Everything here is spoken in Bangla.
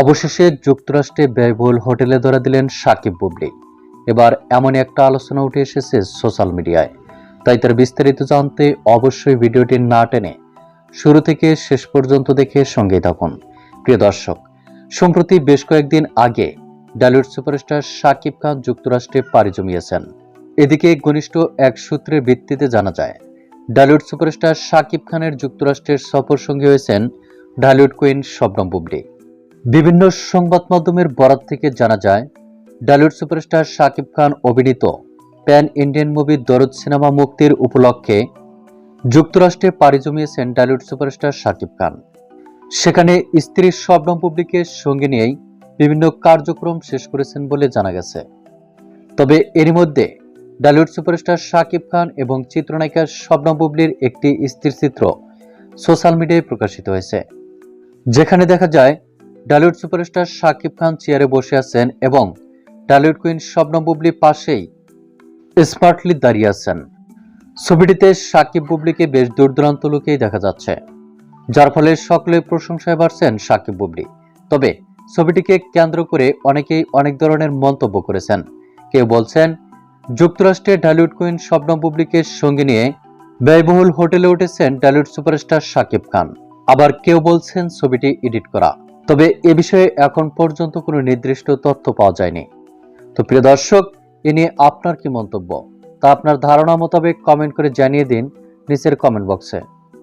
অবশেষে যুক্তরাষ্ট্রে ব্যয়বহুল হোটেলে ধরা দিলেন সাকিব বুবলি। এবার এমন একটা আলোচনা উঠে এসেছে সোশ্যাল মিডিয়ায়। তাই তার বিস্তারিত জানতে অবশ্যই ভিডিওটি না টেনে শুরু থেকে শেষ পর্যন্ত দেখে সঙ্গেই থাকুন। প্রিয় দর্শক, সম্প্রতি বেশ কয়েকদিন আগে ডালিউড সুপারস্টার শাকিব খান যুক্তরাষ্ট্রে পাড়ি জমিয়েছেন। এদিকে ঘনিষ্ঠ এক সূত্রের ভিত্তিতে জানা যায়, ডালিউড সুপারস্টার শাকিব খানের যুক্তরাষ্ট্রের সফর সঙ্গী হয়েছেন ডালিউড কুইন শবনম বুবলি। বিভিন্ন সংবাদ মাধ্যমের বরাত থেকে জানা যায়, ডালিউড সুপারস্টার শাকিব খান অভিনীত pan Indian movie Dorod cinema মুক্তির উপলক্ষে যুক্তরাষ্ট্রে পাড়ি জমিয়েছেন ডালিউড সুপারস্টার শাকিব খান। সেখানে স্ত্রী শবনম বুবলিকে সঙ্গে নিয়েই বিভিন্ন কার্যক্রম শেষ করেছেন বলে জানা গেছে। তবে এরই মধ্যে ডালিউড সুপারস্টার শাকিব খান এবং চিত্রনায়িকা শবনম বুবলির একটি স্ত্রীর চিত্র সোশ্যাল মিডিয়ায় প্রকাশিত হয়েছে। যেখানে দেখা যায় ডালিউড সুপারস্টার শাকিব খান চেয়ারে বসে আছেন এবং ডালিউড কুইন শবনম বুবলি পাশেই স্মার্টলি দাঁড়িয়ে আছেন। ছবিটিতে শাকিব বুবলিকে বেশ দূর দূরান্ত লোকেই দেখা যাচ্ছে, যার ফলে সকলে প্রশংসায় বাড়ছেন শাকিব বুবলি। তবে ছবিটিকে কেন্দ্র করে অনেকেই অনেক ধরনের মন্তব্য করেছেন। কেউ বলছেন, যুক্তরাষ্ট্রে ডালিউড কুইন শবনম বুবলিকে সঙ্গে নিয়ে ব্যয়বহুল হোটেলে উঠেছেন ডালিউড সুপারস্টার শাকিব খান। আবার কেউ বলছেন, ছবিটি এডিট করা। তবে এ বিষয়ে এখন পর্যন্ত কোনো নির্দিষ্ট তথ্য পাওয়া যায়নি। তো প্রিয় দর্শক, এ নিয়ে আপনার কি মন্তব্য? তা আপনার ধারণা মোতাবেক কমেন্ট করে জানিয়ে দিন নিচের কমেন্ট বক্সে।